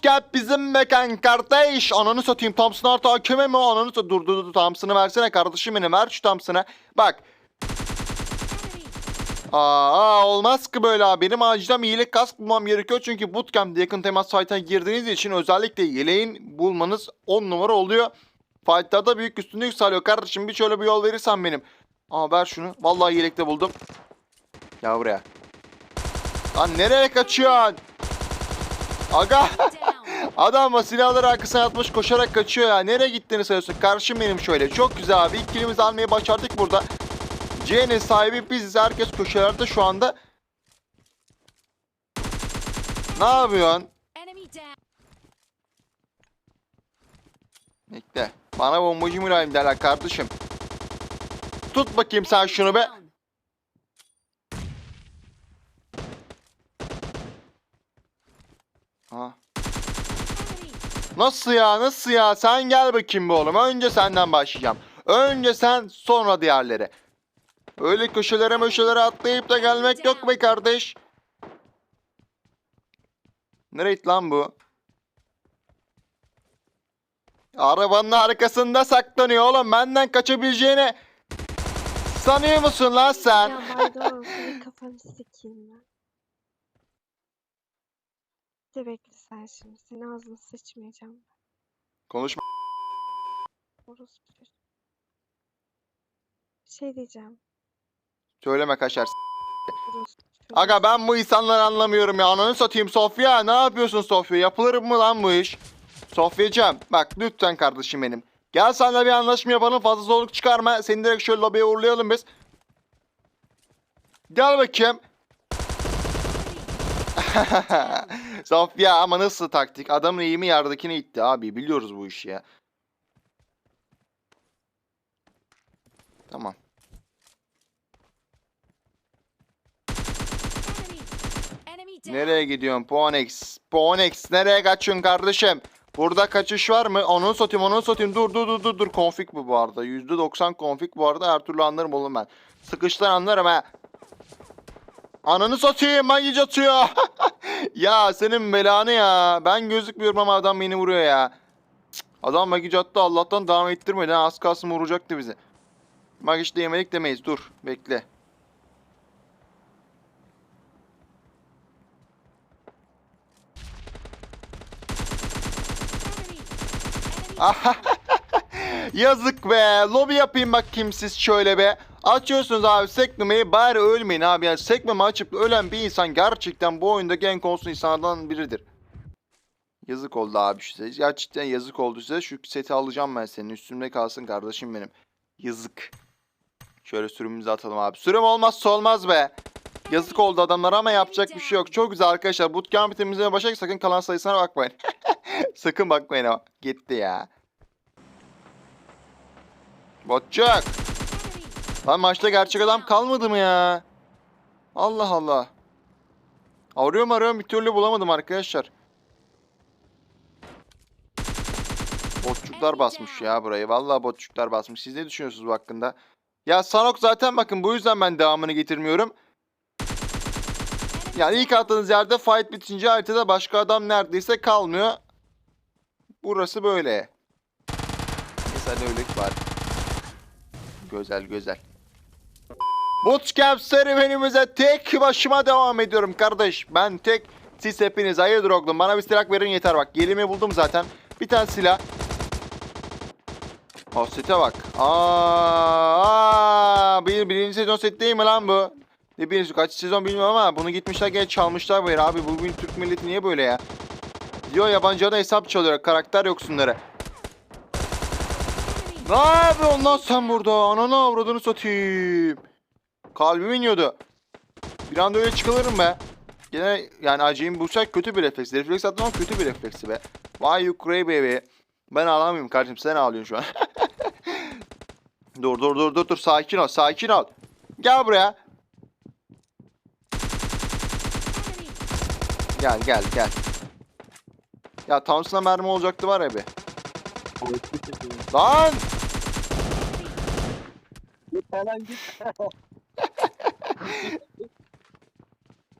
Bootcamp bizim mekan kardeş. Ananı satayım Thompson artı hakeme mi? Ananı satayım. Dur dur dur Thompson'ı versene kardeşim benim. Ver şu Thompson'ı. Bak. Aa olmaz ki böyle abi. Benim acilen yelek kask bulmam gerekiyor. Çünkü bootcamp'te yakın temas fight'a girdiğiniz için özellikle yeleğin bulmanız 10 numara oluyor. Fight'larda büyük üstünlük sağlıyor. Kardeşim bir şöyle bir yol verirsen benim. Aa ver şunu. Vallahi yelekte buldum. Gel buraya. Lan nereye kaçıyorsun? Aga. Adam silahları arkasına atmış koşarak kaçıyor ya. Nereye gittiğini söylüyorsun. Karşım benim şöyle. Çok güzel abi. İlk kilimizi almayı başardık burada. C'nin sahibi biziz. Herkes köşelerde şu anda. Ne yapıyorsun? Bekle. Bana bombacı mülayim derler kardeşim. Tut bakayım sen şunu be. Nasıl ya nasıl ya? Sen gel bakayım be oğlum. Önce senden başlayacağım. Önce sen sonra diğerleri. Öyle köşelere möşelere atlayıp da gelmek yok be kardeş. Nereye gitti lan bu? Arabanın arkasında saklanıyor oğlum. Benden kaçabileceğini sanıyor musun lan sen? Ya senin kafanı sikeyim ben. Bekle sen şimdi. Senin ağzını sıçmayacağım ben. Konuşma. Orospu çocuğu. Bir şey diyeceğim. Söyleme. Orospu çocuğu. Aga ben bu insanları anlamıyorum ya. Ananı satayım Sofya. Ne yapıyorsun Sofya? Yapılır mı lan bu iş? Sofyacığım bak lütfen kardeşim benim. Gel seninle bir anlaşma yapalım. Fazla zorluk çıkarma. Seni direkt şöyle lobiye uğurlayalım biz. Gel bakayım. Sofya ama nasıl taktik? Adamın eğimi yerdekine itti abi. Biliyoruz bu işi ya. Tamam. Nereye gidiyorsun Ponex? Ponex nereye kaçıyorsun kardeşim? Burada kaçış var mı? Onu satayım onu satayım. Dur dur dur dur dur. Config bu bu arada. %90 config bu arada. Her türlü anlarım oğlum ben. Sıkıştan anlarım ha. Ananı satayım. Magic atıyor. ya senin belanı ya. Ben gözükmüyorum ama adam beni vuruyor ya. Cık, Adam magic attı. Allah'tan devam ettirmedi. Az kalsın vuracaktı bizi. Magic de yemedik demeyiz. Dur. Bekle. Yazık be. Lobi yapayım bakayım siz şöyle be. Açıyorsunuz abi sekmemeyi bari ölmeyin abi. Yani sekmeme açıp ölen bir insan gerçekten bu oyundaki en kolsuz insanlardan biridir. Yazık oldu abi size. Gerçekten yazık oldu size. Şu seti alacağım ben senin. Üstümde kalsın kardeşim benim. Yazık. Şöyle sürümümüzü atalım abi. Sürüm olmazsa olmaz be. Yazık oldu adamlara ama yapacak bir şey yok. Çok güzel arkadaşlar. Bootcamp temizlemeye başlayacak. Sakın kalan sayısına bakmayın. Sakın bakmayın ama. Gitti ya. Botçuk. Lan maçta gerçek adam kalmadı mı ya? Allah Allah. Arıyorum arıyorum bir türlü bulamadım arkadaşlar. Botçuklar basmış ya burayı. Vallahi botçuklar basmış. Siz ne düşünüyorsunuz bu hakkında? Ya Sanok zaten bakın bu yüzden ben devamını getirmiyorum. Yani ilk attığınız yerde fight bitince haritada başka adam neredeyse kalmıyor. Burası böyle. Hadi öyle var. Güzel güzel. Bootcamp serüvenimize tek başıma devam ediyorum kardeş. Ben tek, siz hepiniz hayırdır oğlum. Bana bir silah verin yeter bak. Gelimi buldum zaten. Bir tane silah. O sete bak. Aa, bir, birinci sezon set değil mi lan bu? Ne birinci kaç sezon bilmiyorum ama bunu gitmişler gene çalmışlar böyle abi. Bugün Türk milleti niye böyle ya? Diyor yabancıda hesap çalıyor. Karakter yoksunları. Ne yapıyorsun lan sen burada? Ananı avradını satayım. Kalbim iniyordu. Bir anda öyle çıkılırım be. Gene yani acayip bulsak kötü bir refleks. Refleks atmak kötü bir refleksi be. Why you cray baby? Ben ağlamıyorum kardeşim sen ağlıyorsun şu an. dur dur dur dur dur sakin ol sakin ol. Gel buraya. Gel gel gel. Ya Thompson'a mermi olacaktı var ya be. Lan!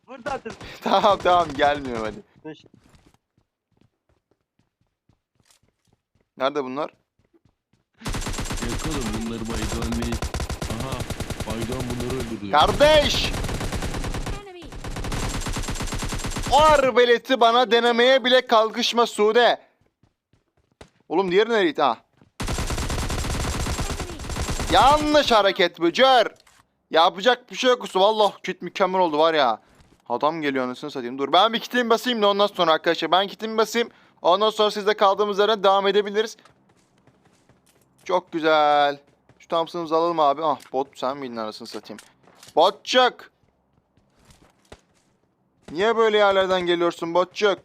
Buradadır. tamam tamam gelmiyorum hadi. Nerede bunlar? Yakalım bunları Baydoğan değil. Aha Baydoğan bunları öldürdü. Kardeş! O arbeleti bana denemeye bile kalkışma Sude. Oğlum diğeri nereydi? Ha. Yanlış hareket Bücür. Yapacak bir şey yok. Vallahi kit mükemmel oldu var ya. Adam geliyor anasını satayım. Dur ben bir kitimi basayım da ondan sonra arkadaşlar. Ben kitimi basayım. Ondan sonra sizde kaldığımız yerden devam edebiliriz. Çok güzel. Şu Thompson'ımızı alalım abi. Ah bot sen miydin anasını satayım. Botçuk. Niye böyle yerlerden geliyorsun botçuk?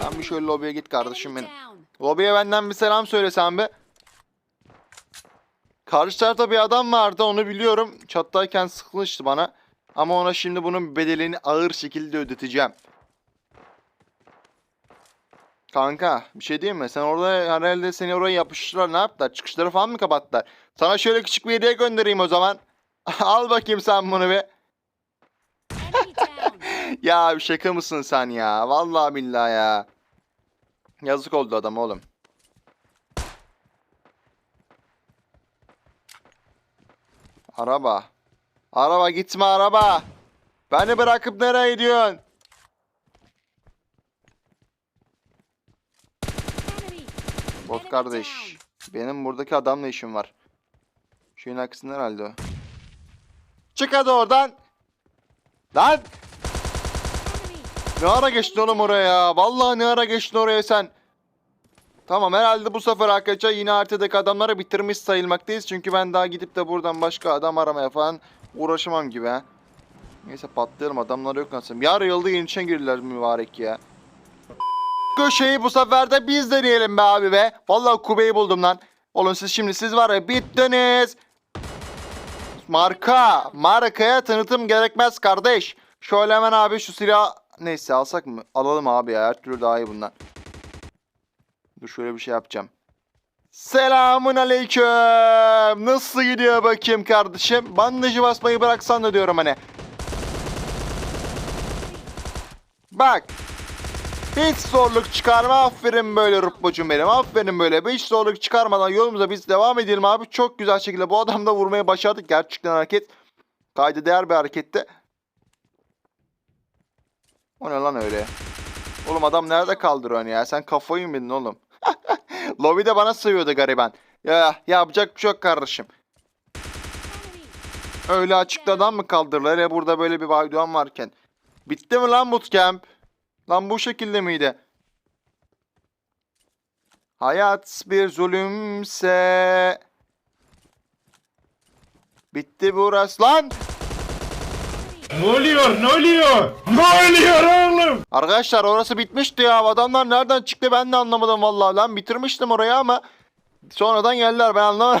Sen bir şöyle lobiye git kardeşim benim. Lobiye benden bir selam söylesen be. Karşı tarafta bir adam vardı onu biliyorum. Çattayken sıkılmıştı bana. Ama ona şimdi bunun bedelini ağır şekilde ödeteceğim. Kanka bir şey diyeyim mi? Sen orada herhalde seni oraya yapıştırdılar. Ne yaptılar? Çıkışları falan mı kapattılar? Sana şöyle küçük bir hediye göndereyim o zaman. Al bakayım sen bunu bir. Ya bir şaka mısın sen ya? Vallahi billahi ya. Yazık oldu adam oğlum. Araba. Araba gitme araba. Beni bırakıp nereye gidiyorsun? Bot kardeş. Benim buradaki adamla işim var. Şeyin arkasında herhalde o. Çık hadi oradan. Lan ne ara geçtin oğlum oraya? Vallahi ne ara geçtin oraya sen? Tamam herhalde bu sefer arkadaşlar yine haritadaki adamları bitirmiş sayılmaktayız. Çünkü ben daha gidip de buradan başka adam aramaya falan uğraşamam gibi. Neyse patlayalım adamlar yok nasıl. Yar yılda yeni girdiler mübarek ya. Köşeyi bu sefer de biz deneyelim be abi be. Vallahi kubeyi buldum lan. Oğlum siz şimdi siz var ya bittiniz. Marka. Markaya tanıtım gerekmez kardeş. Şöyle hemen abi şu silah... Neyse alsak mı? Alalım abi ya. Her türlü daha iyi bundan. Dur şöyle bir şey yapacağım. Selamun aleyküm. Nasıl gidiyor bakayım kardeşim? Bandajı basmayı bıraksan da diyorum hani. Bak. Hiç zorluk çıkarma. Aferin böyle Rupbucum benim. Aferin böyle. Hiç zorluk çıkarmadan yolumuza biz devam edelim abi. Çok güzel şekilde bu adamı da vurmaya başardık. Gerçekten hareket. Kayda değer bir hareketti. O ne lan öyle? Oğlum adam nerede kaldırıyorsun ya? Sen kafayı mı yedin oğlum? Lobide bana sığıyordu gariban. Ya yapacak bir şey yok kardeşim. Öyle açıkta adam mı kaldırırlar ya burada böyle bir baydoğan varken. Bitti mi lan bootcamp? Lan bu şekilde miydi? Hayat bir zulümse Bitti burası lan! Ne oluyor? Ne oluyor? Ne oluyor oğlum? Arkadaşlar orası bitmişti ya. Adamlar nereden çıktı ben de anlamadım vallahi. Lan bitirmiştim orayı ama sonradan geldiler ben anlamadım.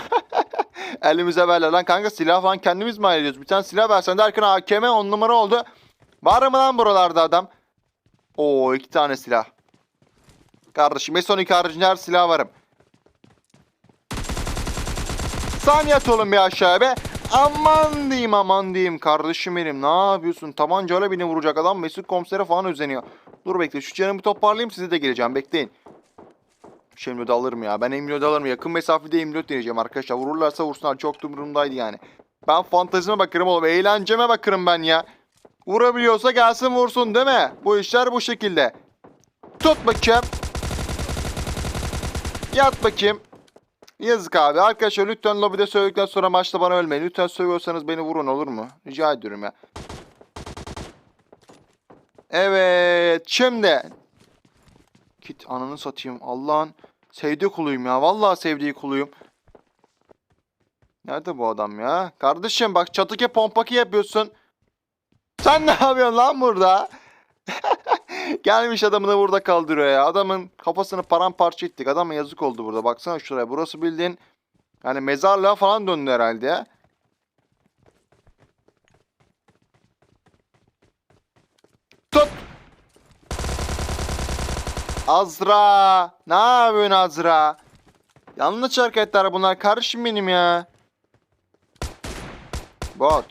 Elimize verler lan kanka silah falan kendimiz mi ayırıyoruz? Bir tane silah versen derken AKM 10 numara oldu. Var mı lan buralarda adam? Oo iki tane silah. Kardeşim S12 haricinde her silah varım. Sen yat oğlum bir aşağıya be. Aman diyeyim aman diyeyim kardeşim benim ne yapıyorsun? Tabancayla beni vuracak adam Mesut komisere falan özeniyor. Dur bekle şu canımı toparlayayım size de geleceğim bekleyin. Şimdi de alırım ya. Ben emniyet alırım. Yakın mesafede emniyet deneyeceğim arkadaşlar. Vururlarsa vursunlar. Çok da umurumdaydı yani. Ben fantazime bakarım oğlum. Eğlenceme bakarım ben ya. Vurabiliyorsa gelsin vursun değil mi? Bu işler bu şekilde. Tut bakayım. Yat bakayım. Yazık abi. Arkadaşlar lütfen lobide söyledikten sonra maçta bana ölmeyin. Lütfen söylüyorsanız beni vurun olur mu? Rica ediyorum ya. Evet. Şimdi. Git ananı satayım. Allah'ın sevdiği kuluyum ya. Vallahi sevdiği kuluyum. Nerede bu adam ya? Kardeşim bak çatıke pompaki yapıyorsun. Sen ne yapıyorsun lan burada? Gelmiş adamı da burada kaldırıyor ya. Adamın kafasını paramparça ettik. Adama yazık oldu burada. Baksana şuraya. Burası bildiğin yani mezarlığa falan döndü herhalde ya. Tut! Azra! Ne yapıyorsun Azra? Yanlış hareketler bunlar. Karışım benim ya. Bot.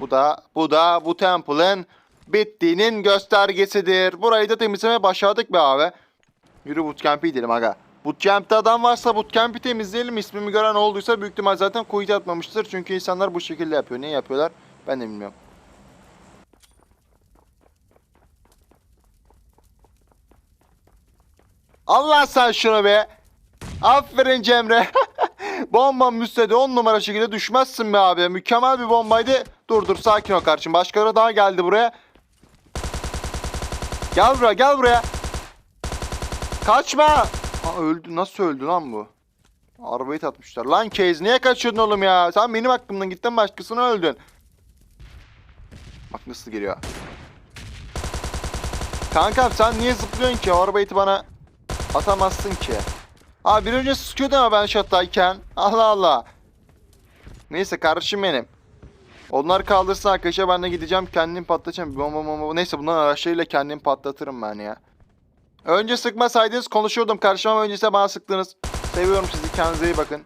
Bu da bu da bu temple'ın bittiğinin göstergesidir. Burayı da temizlemeye başladık be abi. Yürü bootcamp'e gidelim aga. Bootcamp'te adam varsa bootcamp'i temizleyelim. İsmimi gören olduysa büyük ihtimal zaten kuyut atmamıştır. Çünkü insanlar bu şekilde yapıyor. Niye yapıyorlar? Ben de bilmiyorum. Allah sen şunu be. Aferin Cemre. Bomba müstede 10 numara şekilde düşmezsin be abi. Mükemmel bir bombaydı. Dur dur sakin ol kardeşim. Başkaları daha geldi buraya. Gel buraya gel buraya. Kaçma. Aa, öldü. Nasıl öldü lan bu? Arabayı tatmışlar. Lan Kez niye kaçıyordun oğlum ya? Sen benim hakkımdan gittin başkasını öldün. Bak nasıl geliyor. Kankam sen niye zıplıyorsun ki? O arabayı bana atamazsın ki. Abi bir önce sıkıyordu ama ben şattayken. Allah Allah. Neyse kardeşim benim. Onlar kaldırsın arkadaşlar ben de gideceğim kendim patlatacağım. Bomba bomba. Neyse bunların araçlarıyla kendim patlatırım ben ya. Önce sıkmasaydınız konuşuyordum kardeşim ama öncesinde bana sıktınız. Seviyorum sizi kendinize iyi bakın.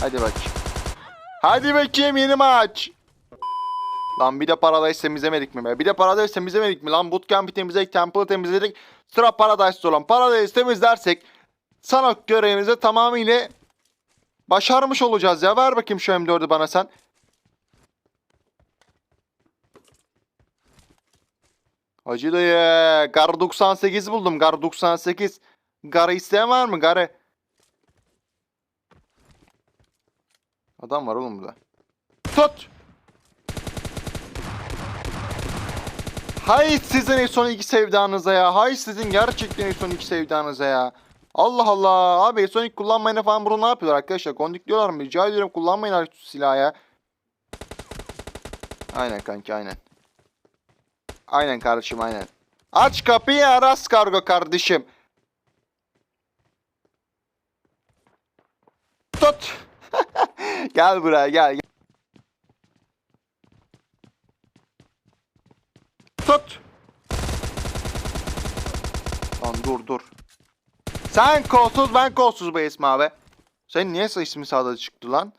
Hadi bakayım. Hadi bakayım yeni maç. Lan bir de Paradise temizlemedik mi be? Bir de Paradise temizlemedik mi? Lan Bootcamp'i temizledik, Temple'ı temizledik. Sıra Paradise'da olan. Paradise temizlersek sanat görevimizi tamamıyla başarmış olacağız ya. Ver bakayım şu M4'ü bana sen. Hacı dayı. Gar 98 buldum. Gar 98. Garı isteyen var mı? Garı. Adam var oğlum burada. Tut. Hay sizin en son iki sevdanıza ya. Hay sizin gerçekten en son iki sevdanıza ya. Allah Allah. Abi son ilk kullanmayın falan bunu ne yapıyorlar arkadaşlar? Kondik diyorlar mı? Rica ediyorum kullanmayın artık silahı ya. Aynen kanki aynen. Aynen kardeşim aynen. Aç kapıyı Aras Kargo kardeşim. Tut. gel buraya gel. Tut. Lan dur dur. Sen kolsuz ben kolsuz be ismi abi. Sen niye ismi sağda çıktı lan?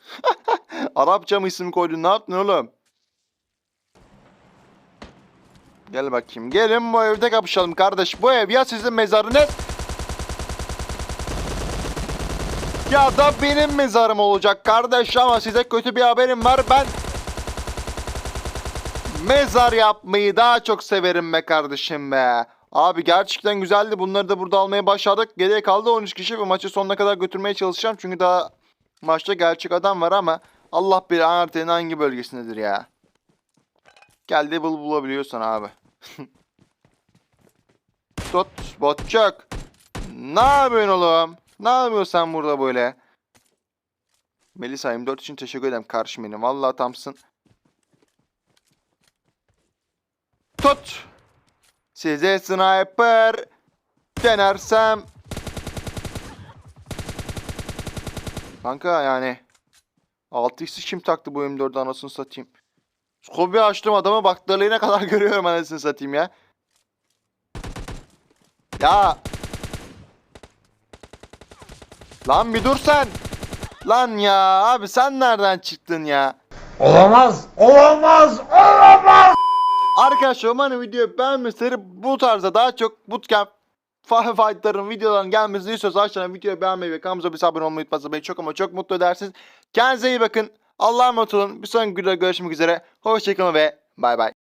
Arapça mı isim koydun ne yaptın oğlum? Gel bakayım. Gelin bu evde kapışalım kardeş. Bu ev ya sizin mezarınız ya da benim mezarım olacak kardeş ama size kötü bir haberim var. Ben mezar yapmayı daha çok severim be kardeşim be. Abi gerçekten güzeldi. Bunları da burada almaya başladık. Geriye kaldı 13 kişi ve maçı sonuna kadar götürmeye çalışacağım. Çünkü daha maçta gerçek adam var ama Allah bir haritanın hangi bölgesindedir ya. Gel bul bulabiliyorsan abi. Tut botçak. Ne yapıyorsun oğlum? Ne yapıyorsun burada böyle? Melisa 24 için teşekkür ederim karşım benim. Vallahi tamsın. Tut. Size sniper denersem. Kanka yani. 6x'i kim taktı bu M4'ü anasını satayım. Skobi açtım adama baktırlayına kadar görüyorum anasını satayım ya. Ya. Lan bir dur sen. Lan ya abi sen nereden çıktın ya? Olamaz! Olamaz! Olamaz! Arkadaşlar umarım videoyu beğenmişsiniz. Bu tarzda daha çok bootcamp fightların videoların gelmesini istiyorsanız aşağıdan videoyu beğenmeyi ve kanalımıza bir abone olmayı unutmazsanız beni çok ama çok mutlu edersiniz. Kendinize iyi bakın. Allah'a emanet olun. Bir sonraki videoda görüşmek üzere. Hoşçakalın ve bay bay.